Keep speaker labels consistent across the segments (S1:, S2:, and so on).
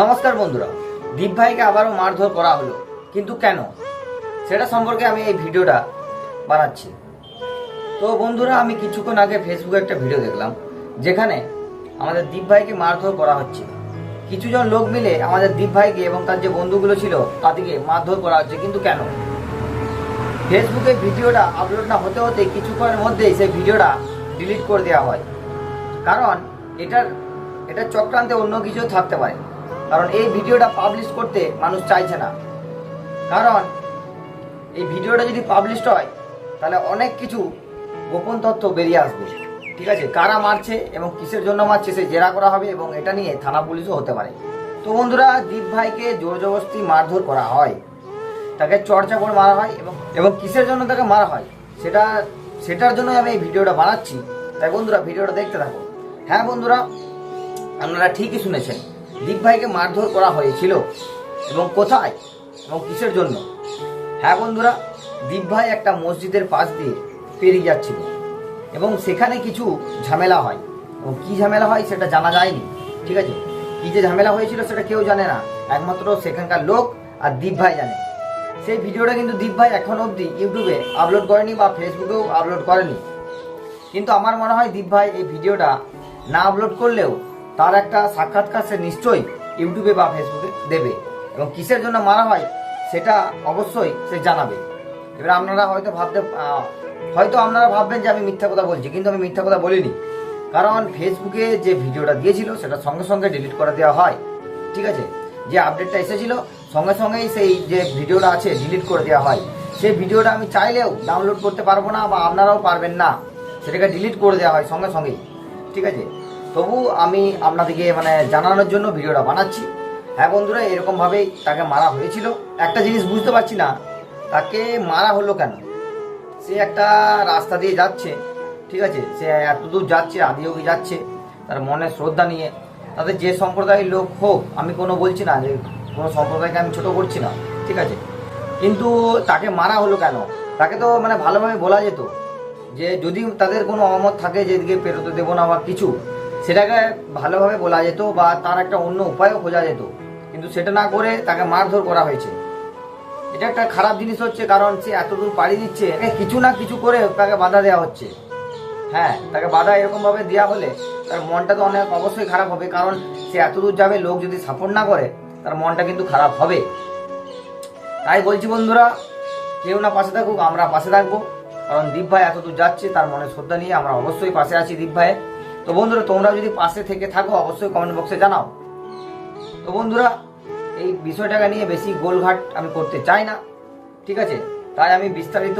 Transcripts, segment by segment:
S1: নমস্কার বন্ধুরা, দীপ ভাইকে আবারও মারধর করা হলো। কিন্তু কেন? সেটা সম্পর্কে আমি এই ভিডিওটা বানাচ্ছি। তো বন্ধুরা, আমি কিছুক্ষণ আগে ফেসবুকে একটা ভিডিও দেখলাম, যেখানে আমাদের দীপ ভাইকে মারধর করা হচ্ছে কিছুজন লোক মিলে আমাদের দীপ ভাইকে এবং তার যে বন্ধুগুলো ছিল, তাদেরকে মারধর করা হচ্ছে, কিন্তু কেন? ফেসবুকে ভিডিওটা আপলোড না হতে হতে কিছুক্ষণের মধ্যেই সেই ভিডিওটা ডিলিট করে দেওয়া হয়। কারণ এটার এটা চক্রান্তে অন্য কিছু থাকতে পারে। কারণ এই ভিডিওটা পাবলিশ করতে মানুষ চাইছে না। কারণ এই ভিডিওটা যদি পাবলিশড হয়, তাহলে অনেক কিছু গোপন তথ্য বেরিয়ে আসবে। ঠিক আছে? কারা মারছে এবং কিসের জন্য মারছে, সে জেরা করা হবে এবং এটা নিয়ে থানা পুলিশও হতে পারে। তো বন্ধুরা, দীপ ভাইকে জোর জবরদস্তি মারধর করা হয়। তাকে চর্চা করে মারা হয় এবং এবং কিসের জন্য তাকে মারা হয়, সেটা, সেটার জন্য আমি এই ভিডিওটা বানাচ্ছি। তাই বন্ধুরা, ভিডিওটা দেখতে থাকো। হ্যাঁ বন্ধুরা, আপনারা ঠিকই শুনেছেন। দীপ ভাইকে মারধর করা হয়েছিল। এবং কোথায়? এবং কিসের জন্য? হ্যাঁ বন্ধুরা দীপ ভাই একটা মসজিদের পাশ দিয়ে পেরিয়ে যাচ্ছিল। এবং সেখানে কিছু ঝামেলা হয়। এবং কী ঝামেলা হয় সেটা জানা যায়নি। ঠিক আছে? কী যে ঝামেলা হয়েছিল সেটা কেউ জানে না। একমাত্র সেখানকার লোক আর দীপ ভাই জানে। সেই ভিডিওটা কিন্তু দীপ ভাই এখন অবধি ইউটিউবে আপলোড করেনি বা ফেসবুকেও আপলোড করেনি। কিন্তু আমার মনে হয় দীপ ভাই এই ভিডিওটা না আপলোড করলেও তার একটা সাক্ষাৎকার সে নিশ্চয়ই ইউটিউবে বা ফেসবুকে দেবে। এবং কিসের জন্য মারা হয়, সেটা অবশ্যই সে জানাবে। এবার আপনারা হয়তো ভাবতে হয়তো আপনারা ভাববেন যে আমি মিথ্যা কথা বলছি, কিন্তু আমি মিথ্যা কথা বলিনি। কারণ ফেসবুকে যে ভিডিওটা দিয়েছিল, সেটা সঙ্গে সঙ্গে ডিলিট করে দেওয়া হয়। ঠিক আছে? যে আপডেটটা এসেছিল, সঙ্গে সঙ্গেই সেই যে ভিডিওটা আছে ডিলিট করে দেওয়া হয়। সেই ভিডিওটা আমি চাইলেও ডাউনলোড করতে পারব না বা আপনারাও পারবেন না। সেটাকে ডিলিট করে দেওয়া হয় সঙ্গে সঙ্গেই। ঠিক আছে? তবু আমি আপনাদেরকে মানে জানানোর জন্য ভিডিওটা বানাচ্ছি। হ্যাঁ বন্ধুরা এরকমভাবেই তাকে মারা হয়েছিল। একটা জিনিস বুঝতে পারছি না, তাকে মারা হলো কেন? সে একটা রাস্তা দিয়ে যাচ্ছে, ঠিক আছে? সে এত দূর যাচ্ছে আদিয়োগী যাচ্ছে, তার মনে শ্রদ্ধা নিয়ে। তাদের যে সম্প্রদায়ের লোক হোক, আমি কোনো বলছি না যে কোনো সম্প্রদায়কে আমি ছোট করছি না, ঠিক আছে? কিন্তু তাকে মারা হলো কেন? তাকে তো মানে ভালোভাবে বলা যেত যে যদি তাদের কোনো অমত থাকে যে এদিকে পেরোতে দেবো না বা কিছু সেটাকে ভালোভাবে বলা যেত বা তার একটা অন্য উপায়ও খোঁজা যেত। কিন্তু সেটা না করে তাকে মারধর করা হয়েছে। এটা একটা খারাপ জিনিস হচ্ছে কারণ সে এত দূর পাড়ি দিচ্ছে কিছু না কিছু করে তাকে বাধা দেওয়া হচ্ছে। হ্যাঁ তাকে বাধা এরকমভাবে দেওয়া হলে তার মনটা তো অনেক অবশ্যই খারাপ হবে, কারণ সে এত দূর যাবে, লোক যদি সাপোর্ট না করে, তার মনটা কিন্তু খারাপ হবে। তাই বলছি বন্ধুরা, কেউ না পাশে থাকুক, আমরা পাশে থাকব। কারণ দীপ ভাই এত দূর যাচ্ছে, তার মনে শ্রদ্ধা নিয়ে আমরা অবশ্যই পাশে আছি দীপ ভাইয়ের। তো বন্ধুরা, তোমরা যদি পাশে থেকে থাকো, অবশ্যই কমেন্ট বক্সে জানাও। তো বন্ধুরা, এই বিষয়টাকে নিয়ে বেশি গোলঘাট আমি করতে চাই না, ঠিক আছে? তাই আমি বিস্তারিত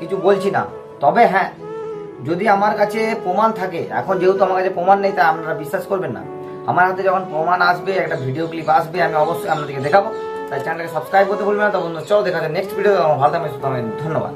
S1: কিছু বলছি না। তবে হ্যাঁ যদি আমার কাছে প্রমাণ থাকে, এখন যেহেতু আমার কাছে প্রমাণ নেই, তাই আপনারা বিশ্বাস করবেন না। আমার হাতে যখন প্রমাণ আসবে, একটা ভিডিও ক্লিপ আসবে, আমি অবশ্যই আপনাদেরকে দেখাবো। তাই চ্যানেলটাকে সাবস্ক্রাইব করতে ভুলবেন না। তো বন্ধু চলো দেখা যায় নেক্সট ভিডিও ভালো থাকবেন। ধন্যবাদ।